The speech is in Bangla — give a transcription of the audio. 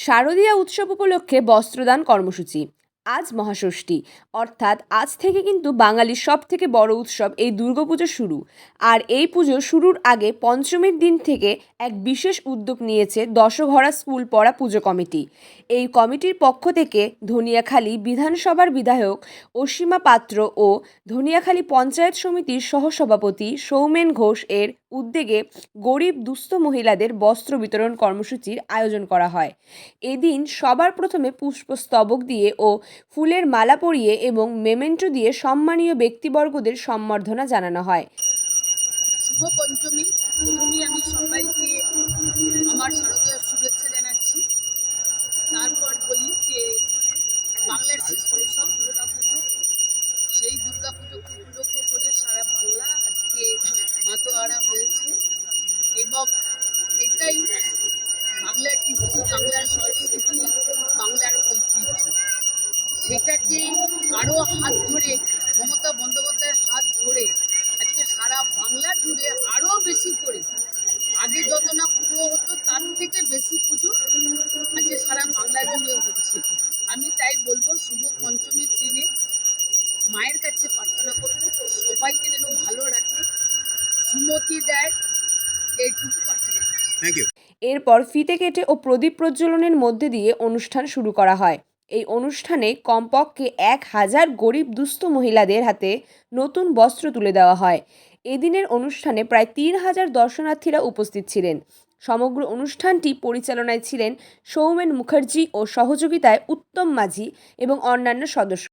শারদীয়া উৎসব উপলক্ষে বস্ত্রদান কর্মসূচি। আজ মহাষষ্ঠী। অর্থাৎ আজ থেকে কিন্তু বাঙালির সব থেকে বড় উৎসব এই দুর্গাপুজো শুরু। আর এই পুজো শুরুর আগে পঞ্চমীর দিন থেকে এক বিশেষ উদ্যোগ নিয়েছে দশঘরা স্কুল পড়া পুজো কমিটি। এই কমিটির পক্ষ থেকে ধনিয়াখালী বিধানসভার বিধায়ক অসীমা পাত্র ও ধনিয়াখালী পঞ্চায়েত সমিতির সহসভাপতি সৌমেন ঘোষ এর উদ্যোগে গরিব দুস্থ মহিলাদের বস্ত্র বিতরণ কর্মসূচির আয়োজন করা হয়। এদিন সবার প্রথমে পুষ্পস্তবক দিয়ে ও ফুলের মালা পরিয়ে এবং মেমেন্টো দিয়ে সম্মানীয় ব্যক্তিবর্গদের সম্বর্ধনা জানানো হয়। শুভ পঞ্চমী। প্রথমে আমি সবাইকে আমার শারদীয় শুভেচ্ছা জানাচ্ছি। তারপর বলি যে বাংলার শেষ উৎসব দুর্গা পুজো, সেই দুর্গা হাত ধরে মমতা বন্দ্যোপাধ্যায়ের হাত ধরে আজকে সারা বাংলা জুড়ে আরও বেশি করে। আগে যত না পুজো হতো তার থেকে বেশি পুজো আজকে সারা বাংলা জুড়ে হচ্ছে। আমি তাই বলব শুভ পঞ্চমীর দিনে মায়ের কাছে প্রার্থনা করব সবাইকে যেন ভালো রাখে সুমতি দেয় এইটুকু প্রার্থনা করছি। থ্যাংক ইউ এরপর ফিতে কেটে ও প্রদীপ প্রজ্বলনের মধ্যে দিয়ে অনুষ্ঠান শুরু করা হয়। এই অনুষ্ঠানে কমপক্ষে এক হাজার গরিব দুস্থ মহিলাদের হাতে নতুন বস্ত্র তুলে দেওয়া হয়। এদিনের অনুষ্ঠানে প্রায় তিন হাজার দর্শনার্থীরা উপস্থিত ছিলেন। সমগ্র অনুষ্ঠানটি পরিচালনায় ছিলেন সৌমেন মুখার্জি ও সহযোগিতায় উত্তম মাঝি এবং অন্যান্য সদস্য।